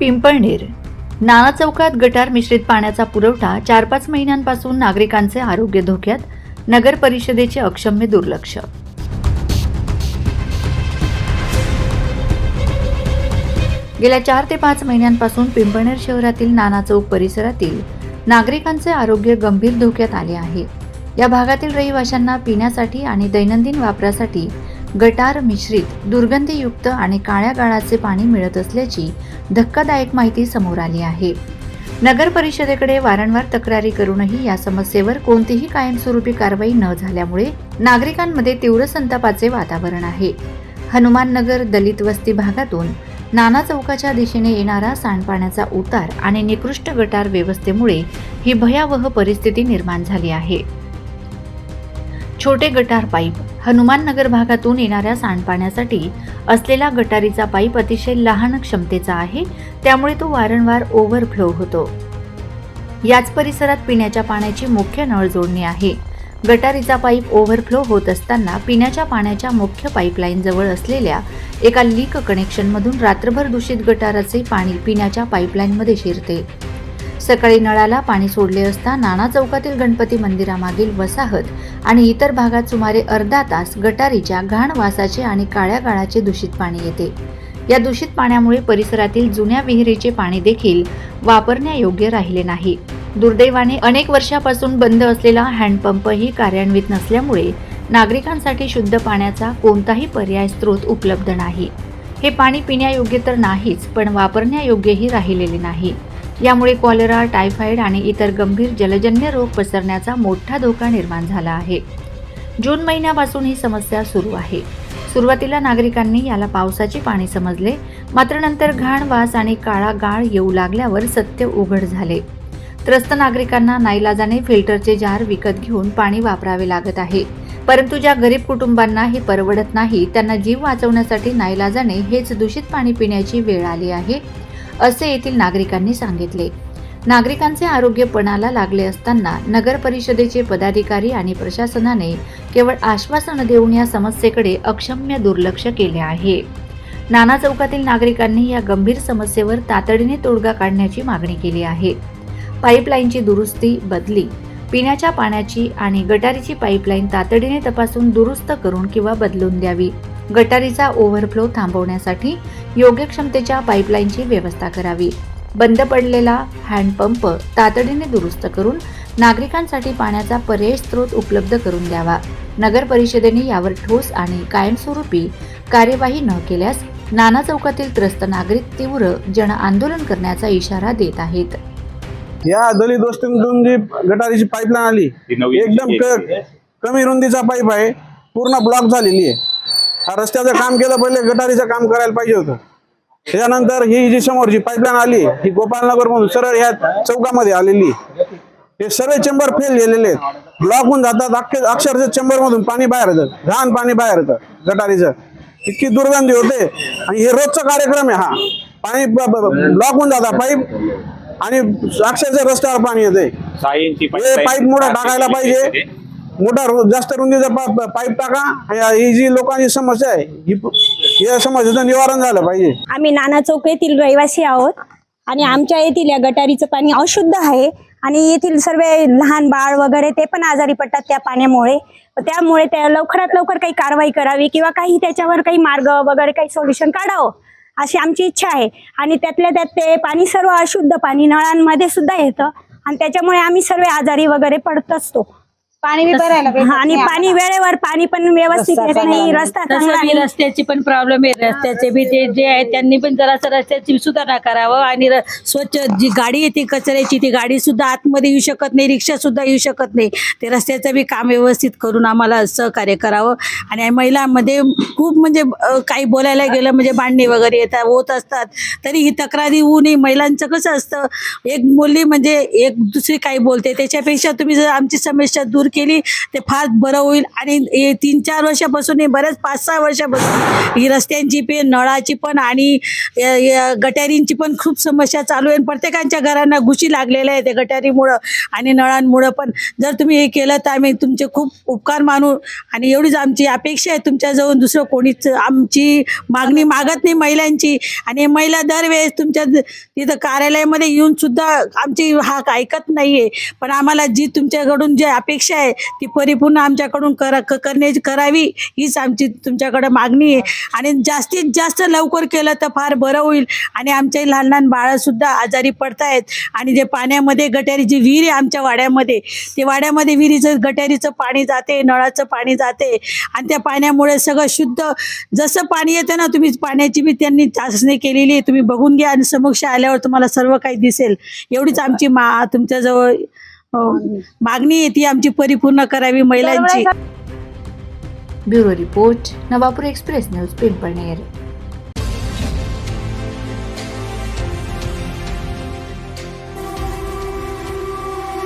पिंपळनेर. नाना चौकात गटार मिश्रित पाण्याचा पुरवठा चार पाच महिन्यांपासून नागरिकांचे आरोग्य धोक्यात नगर परिषदेचे अक्षम्य दुर्लक्ष. गेल्या चार ते पाच महिन्यांपासून पिंपळनेर शहरातील नाना चौक परिसरातील नागरिकांचे आरोग्य गंभीर धोक्यात आले आहे. या भागातील रहिवाशांना पिण्यासाठी आणि दैनंदिन वापरासाठी गटार मिश्रित दुर्गंधीयुक्त आणि काळ्या गाळाचे पाणी मिळत असल्याची धक्कादायक माहिती समोर आली आहे. नगर परिषदेकडे वारंवार तक्रारी करूनही या समस्येवर कोणतीही कायमस्वरूपी कारवाई न झाल्यामुळे नागरिकांमध्ये तीव्र संतापाचे वातावरण आहे. हनुमाननगर दलित वस्ती भागातून नाना चौकाच्या दिशेने येणारा सांडपाण्याचा उतार आणि निकृष्ट गटार व्यवस्थेमुळे ही भयावह परिस्थिती निर्माण झाली आहे. छोटे गटार पाईप हनुमाननगर भागातून येणाऱ्या सांडपाण्यासाठी असलेला गटारीचा पाईप अतिशय लहान क्षमतेचा आहे. त्यामुळे तो वारंवार ओव्हरफ्लो होतो. याच परिसरात पिण्याच्या पाण्याची मुख्य नळ जोडणी आहे. गटारीचा पाईप ओव्हरफ्लो होत असताना पिण्याच्या पाण्याच्या मुख्य पाईपलाईन जवळ असलेल्या एका लीक कनेक्शनमधून रात्रभर दूषित गटाराचे पाणी पिण्याच्या पाईपलाईनमध्ये शिरते. सकाळी नळाला पाणी सोडले असता नाना चौकातील गणपती मंदिरामागील वसाहत आणि इतर भागात सुमारे अर्धा तास गटारीच्या घाण वासाचे आणि काळ्या गाळाचे दूषित पाणी येते. या दूषित पाण्यामुळे परिसरातील जुन्या विहिरीचे पाणी देखील वापरण्यायोग्य राहिले नाही. दुर्दैवाने अनेक वर्षापासून बंद असलेला हँडपंपही कार्यान्वित नसल्यामुळे नागरिकांसाठी शुद्ध पाण्याचा कोणताही पर्याय स्रोत उपलब्ध नाही. हे पाणी पिण्यायोग्य तर नाहीच पण वापरण्यायोग्यही राहिलेले नाही. यामुळे कॉलरा टायफॉइड आणि इतर गंभीर जलजन्य रोग पसरण्याचा मोठा धोका निर्माण झाला आहे. जून महिन्यापासून ही समस्या सुरू आहे. सुरुवातीला नागरिकांनी याला पावसाचे पाणी समजले मात्र नंतर घाण वास आणि काळा गाळ येऊ लागल्यावर सत्य उघड झाले. त्रस्त नागरिकांना नाईलाजाने फिल्टरचे जार विकत घेऊन पाणी वापरावे लागत आहे. परंतु ज्या गरीब कुटुंबांना हे परवडत नाही त्यांना जीव वाचवण्यासाठी नाईलाजाने हेच दूषित पाणी पिण्याची वेळ आली आहे. असे येथील नागरिकांनी सांगितले. नागरिकांचे आरोग्य पणाला लागले असताना नगर परिषदेचे पदाधिकारी आणि प्रशासनाने केवळ आश्वासन देऊन या समस्येकडे अक्षम्य दुर्लक्ष केले आहे. नाना चौकातील नागरिकांनी या गंभीर समस्येवर तातडीने तोडगा काढण्याची मागणी केली आहे. पाईपलाईनची दुरुस्ती बदली पिण्याच्या पाण्याची आणि गटारीची पाईपलाईन तातडीने तपासून दुरुस्त करून किंवा बदलून द्यावी गटारीचा ओव्हरफ्लो थांबवण्यासाठी योग्य क्षमतेच्या पाईपलाईनची व्यवस्था करावी. बंद पडलेला हँडपंप तातडीने दुरुस्त करून नागरिकांसाठी पाण्याचा पर्यायी स्रोत उपलब्ध करून द्यावा. नगर परिषदेने यावर ठोस आणि कायमस्वरूपी कार्यवाही न केल्यास नाना चौकातील त्रस्त नागरिक तीव्र जन आंदोलन करण्याचा इशारा देत आहेत. या दलित वस्तीमधून जी गटारीची पाईपलाईन आली. एकदम कमी रुंदीचा पाईप आहे. पूर्ण ब्लॉक झालेली आहे. रस्त्याचं काम केलं पहिले गटारीचं काम करायला पाहिजे होतं. त्याच्यानंतर ही जी समोरची पाईपलाईन आली ही गोपालनगर मधून सरळ ह्या चौकामध्ये आलेली. हे सर्व चेंबर फेल गेलेले आहेत. ब्लॉक होऊन जातात अख्खे अक्षरशः चेंबर मधून पाणी बाहेर येतं. घाण पाणी बाहेर येतं गटारीचं. इतकी दुर्गंधी होते. आणि हे रोजचा कार्यक्रम आहे हा. पाणी ब्लॉक होऊन जातात पाईप आणि अक्षरशः रस्त्यावर पाणी येते हे पाईप मोठा टाकायला पाहिजे. मोठा रु- जास्त रुंदीचा पा- पाईप टाका. ही जी लोकांची समस्या आहे ही या समस्येचं निवारण झालं पाहिजे. आम्ही नाना चौक येथील रहिवासी आहोत. आणि आमच्या येथील या गटारीचं पाणी अशुद्ध आहे. आणि येथील सर्व लहान बाळ वगैरे ते पण आजारी पडतात त्या पाण्यामुळे. त्यामुळे त्या लवकरात लवकर काही कारवाई करावी किंवा काही त्याच्यावर काही मार्ग वगैरे काही सोल्युशन काढावं अशी आमची इच्छा आहे. आणि त्यातल्या त्यात ते पाणी सर्व अशुद्ध पाणी नळांमध्ये सुद्धा येतं. आणि त्याच्यामुळे आम्ही सर्व आजारी वगैरे पडत असतो. पाणी बी भरायला भेटत आणि नाही पाणी वेळेवर पाणी पण व्यवस्थित येत नाही रस्ता चांगला नाही. रस्त्याची पण प्रॉब्लेम आहे. रस्त्याचे बी ते जे आहे त्यांनी पण जरासं रस्त्याची सुधारणा करावं आणि र- स्वच्छ जी गाडी येते कचऱ्याची ती गाडी सुद्धा आतमध्ये येऊ शकत नाही रिक्षा सुद्धा येऊ शकत नाही. ते रस्त्याचं बी काम व्यवस्थित करून आम्हाला सहकार्य करावं. आणि महिलांमध्ये खूप म्हणजे अं, काही बोलायला गेलं म्हणजे भांडणी वगैरे येतात होत असतात. तरी ही तक्रारी होऊ नये महिलांचं कसं असतं? एक मुली म्हणजे एक दुसरी काही बोलते. त्याच्यापेक्षा तुम्ही जर आमची समस्या दूर केली ते फार बरं होईल. आणि तीन चार वर्षापासून हे बरेच पाच सहा वर्षापासून ही रस्त्यांची पण नळाची पण आणि गटारींची पण खूप समस्या चालू आहे. आणि घरांना घुशी लागलेल्या आहे त्या गटारीमुळं आणि नळांमुळं. पण जर तुम्ही हे केलं तर आम्ही तुमचे खूप उपकार मानू. आणि एवढीच आमची अपेक्षा आहे तुमच्याजवळ दुसरं कोणीच आमची मागणी मागत नाही महिलांची. आणि महिला दरवेळेस तुमच्या तिथं कार्यालयामध्ये येऊन सुद्धा आमची हाक ऐकत नाही आहे पण आम्हाला जी तुमच्याकडून जी अपेक्षा आहे ती परिपूर्ण आमच्याकडून करा क- करण्याची करावी हीच आमची तुमच्याकडे मागणी आहे. आणि जास्तीत जास्त लवकर केलं तर फार बरं होईल. आणि आमचे लहान लहान बाळंसुद्धा आजारी पडतायत. आणि जे पाण्यामध्ये गटारीची विहीर आहे आमच्या वाड्यामध्ये ते वाड्यामध्ये विहिरीचं गटारीचं पाणी जाते नळाचं पाणी जाते. आणि त्या पाण्यामुळे सगळं शुद्ध जसं पाणी येतं ना तुम्ही पाण्याची बी त्यांनी चाचणी केलेली आहे. तुम्ही बघून घ्या आणि समक्ष आल्यावर तुम्हाला सर्व काही दिसेल. एवढीच आमची मा तुमच्याजवळ अं, मागणी ती आमची परिपूर्ण करावी महिलांची. Bureau report Navapur express news Pimpalner